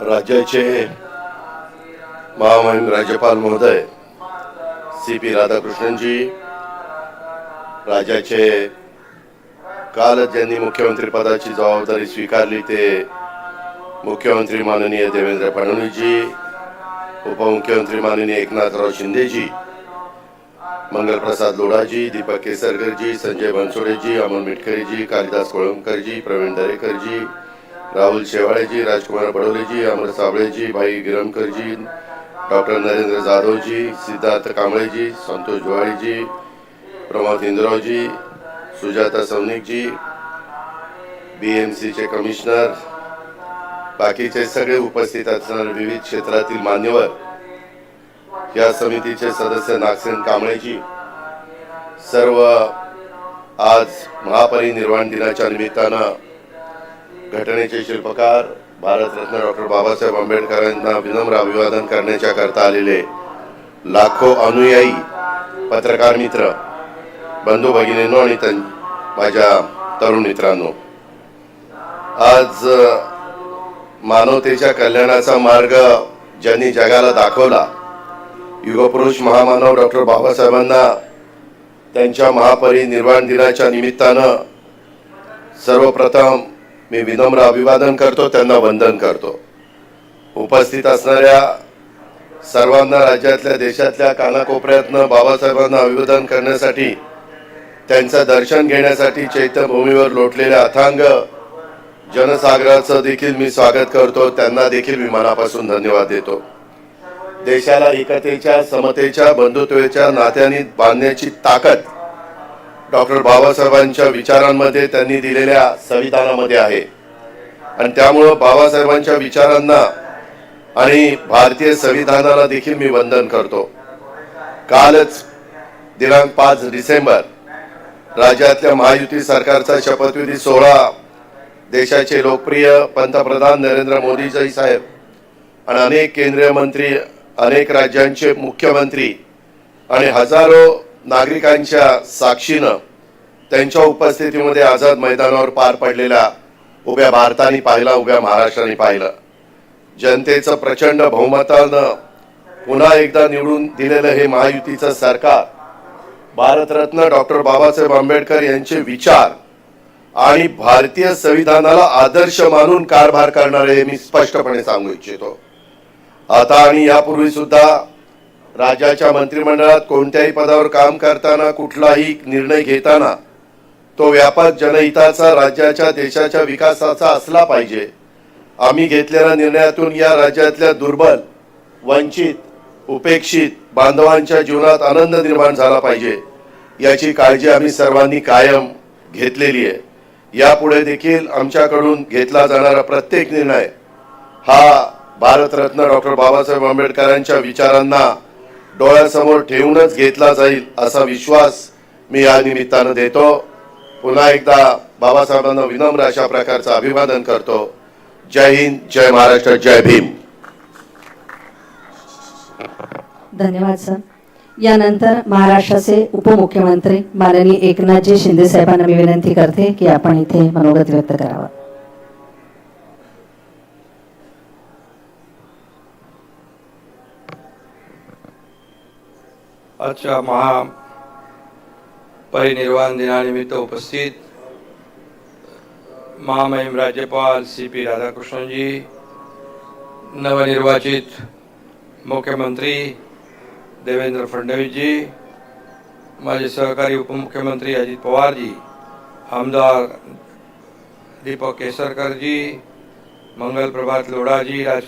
राज्याचे महामहिम राज्यपाल महोदय सी पी राधाकृष्णनजी राज्याचे कालच ज्यांनी मुख्यमंत्री पदाची जबाबदारी स्वीकारली ते मुख्यमंत्री माननीय देवेंद्र फडणवीसजी उपमुख्यमंत्री माननीय एकनाथराव शिंदेजी मंगलप्रसाद लोढाजी दीपक केसरकरजी संजय बनसोडेजी अमोल मिटकरीजी कालिदास कोळंबकरजी प्रवीण दरेकरजी राहुल शेवाळेजी राजकुमार बडोलेजी अमर साबळेजी भाई गिरमकरजी डॉक्टर नरेंद्र जाधवजी सिद्धार्थ कांबळेजी संतोष जोवाळीजी प्रमोद इंद्रावजी सुजाता सौनिकजी बी एम सीचे कमिशनर बाकीचे सगळे उपस्थित असणारे विविध क्षेत्रातील मान्यवर या समितीचे सदस्य नागसेन कांबळेजी. सर्व आज महापरिनिर्वाण दिनाच्या निमित्तानं घटनेचे शिल्पकार भारतरत्न डॉक्टर बाबासाहेब आंबेडकरांना विनम्र अभिवादन करण्याच्या करता आलेले लाखो अनुयायी पत्रकार मित्र बंधू भगिनींनो आणि त्यां- माझ्या तरुण मित्रांनो. आज मानवतेच्या कल्याणाचा मार्ग ज्यांनी जगाला दाखवला युगपुरुष महामानव डॉक्टर बाबासाहेबांना त्यांच्या महापरिनिर्वाण दिनाच्या निमित्तानं सर्वप्रथम मी विनम्र अभिवादन करतो त्यांना वंदन करतो. उपस्थित असणाऱ्या सर्वांना राज्यातल्या देशातल्या कानाकोपऱ्यातनं बाबासाहेबांना अभिवादन करण्यासाठी त्यांचं दर्शन घेण्यासाठी चैत्यभूमीवर लोटलेल्या अथांग जनसागराचं देखील मी स्वागत करतो त्यांना देखील मी मनापासून धन्यवाद देतो. देशाला एकतेच्या समतेच्या बंधुत्वाच्या नात्याने बांधण्याची ताकद डॉक्टर बाबासाहेबांच्या विचारांमध्ये त्यांनी दिलेल्या संविधानामध्ये आहे. आणि त्यामुळं बाबासाहेबांच्या विचारांना आणि भारतीय संविधानाला देखील मी वंदन करतो. कालच दिनांक पाच डिसेंबर राज्यातल्या महायुती सरकारचा शपथविधी सोहळा देशाचे लोकप्रिय पंतप्रधान नरेंद्र मोदीजी साहेब आणि अनेक केंद्रीय मंत्री अनेक राज्यांचे मुख्यमंत्री आणि हजारो नागरिकांच्या साक्षीनं त्यांच्या उपस्थितीमध्ये आझाद मैदानावर पार पडलेल्या उभ्या भारताने पाहिला उभ्या महाराष्ट्राने पाहिलं. जनतेचं प्रचंड बहुमतानं पुन्हा एकदा निवडून दिलेलं हे महायुतीचं सरकार भारतरत्न डॉक्टर बाबासाहेब आंबेडकर यांचे विचार आणि भारतीय संविधानाला आदर्श मानून कारभार करणारे हे मी स्पष्टपणे सांगू इच्छितो. आता आणि यापूर्वी सुद्धा राज्याच्या मंत्रिमंडळात कोणत्याही पदावर काम करताना कुठलाही निर्णय घेताना तो व्यापक जनहिताचा राज्याच्या देशाच्या विकासाचा असला पाहिजे. आम्ही घेतलेल्या निर्णयातून या राज्यातल्या दुर्बल वंचित उपेक्षित बांधवांच्या जीवनात आनंद निर्माण झाला पाहिजे. याची काळजी आम्ही सर्वांनी कायम घेतलेली आहे. यापुढे देखील आमच्याकडून घेतला जाणारा प्रत्येक निर्णय हा भारतरत्न डॉक्टर बाबासाहेब आंबेडकरांच्या विचारांना डोळ्यासमोर ठेवूनच घेतला जाईल असा विश्वास मी या निमित्तानं देतो. पुन्हा एकदा बाबासाहेबांना विनम्र अशा प्रकारचं अभिवादन करतो. जय हिंद जय महाराष्ट्र जय भीम. धन्यवाद सर. यानंतर महाराष्ट्राचे उपमुख्यमंत्री माननीय एकनाथजी शिंदे साहेबांना मी विनंती करते की आपण इथे मनोगत व्यक्त करावं. आजच्या महा परिनिर्वाण दिनानिमित्त उपस्थित महामहिम राज्यपाल सी पी राधाकृष्णनजी नवनिर्वाचित मुख्यमंत्री देवेंद्र फडणवीसजी माझे सहकारी उपमुख्यमंत्री अजित पवारजी आमदार दीपक केसरकरजी मंगल प्रभात लोढाजी राज